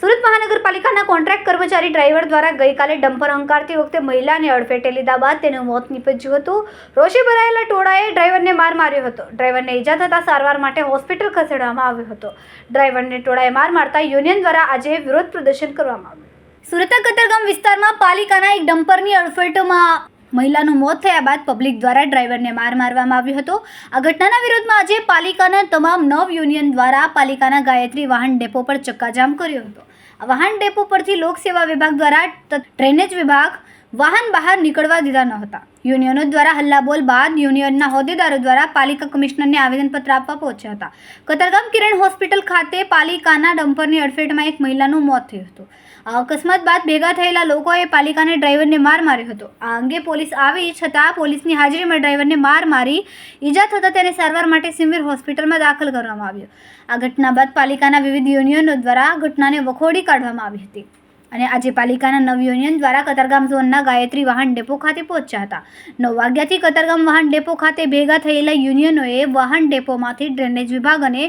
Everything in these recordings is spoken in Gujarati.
નગરપાલિકાના કોન્ટ્રાક્ટ કર્મચારી ડ્રાઈવર દ્વારા ગઈકાલે ડમ્પર હંકારતી વખતે મહિલાને અડફેટે લીધા બાદ તેનું મોત નીપજ્યું હતું. રોષે ભરાયેલા ટોળાએ ડ્રાઈવરને માર માર્યો હતો. ડ્રાઈવરને ઈજા થતાં સારવાર માટે હોસ્પિટલ ખસેડવામાં આવ્યો હતો. ડ્રાઈવરને ટોળાએ માર મારતા યુનિયન દ્વારા આજે વિરોધ પ્રદર્શન કરવામાં આવ્યું. સુરતના કતરગામ વિસ્તારમાં પાલિકાના એક ડમ્પરની અડફેટમાં મહિલાનું મોત થયા બાદ પબ્લિક દ્વારા ડ્રાઈવરને માર મારવામાં આવ્યો હતો. આ ઘટનાના વિરોધમાં આજે પાલિકાના તમામ નવ યુનિયન દ્વારા પાલિકાના ગાયત્રી વાહન ડેપો પર ચક્કાજામ કર્યો હતો. વાહન ડેપો પરથી લોકસેવા વિભાગ દ્વારા ડ્રેનેજ વિભાગ વાહન બહાર નીકળવા દીધા ન હતા. યુનિયનો દ્વારા હલ્લાબોલ બાદ યુનિયનના હોદ્દેદારો દ્વારા પાલિકા કમિશનરને આવેદનપત્ર આપવા પહોંચ્યા હતા. કતરગામ કિરણ હોસ્પિટલ ખાતે પાલિકાના ડમ્પરની અડફેટમાં એક મહિલાનું મોત થયું હતું. આ અકસ્માત બાદ ભેગા થયેલા લોકોએ પાલિકાને ડ્રાઈવરને માર માર્યો હતો. આ અંગે પોલીસ આવી છતાં પોલીસની હાજરીમાં ડ્રાઈવરને માર મારી ઈજા થતાં તેને સારવાર માટે સિવિલ હોસ્પિટલમાં દાખલ કરવામાં આવ્યો. આ ઘટના બાદ પાલિકાના વિવિધ યુનિયનો દ્વારા ઘટનાને વખોડી કાઢવામાં આવી હતી. અને આજે પાલિકાના નવ યુનિયન દ્વારા કતારગામ ઝોનના ગાયત્રી વાહન ડેપો ખાતે પહોંચ્યા હતા. નવ વાગ્યાથી કતારગામ વાહન ડેપો ખાતે ભેગા થયેલા યુનિયનોએ વાહન ડેપોમાંથી ડ્રેનેજ વિભાગ અને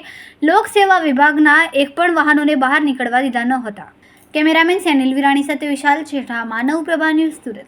લોકસેવા વિભાગના એક પણ વાહનોને બહાર નીકળવા દીધા ન હતા. કેમેરામેન સેનિલ વિરાણી સાથે વિશાલ છેઠા માનવ પ્રભા ન્યૂઝ સુરત.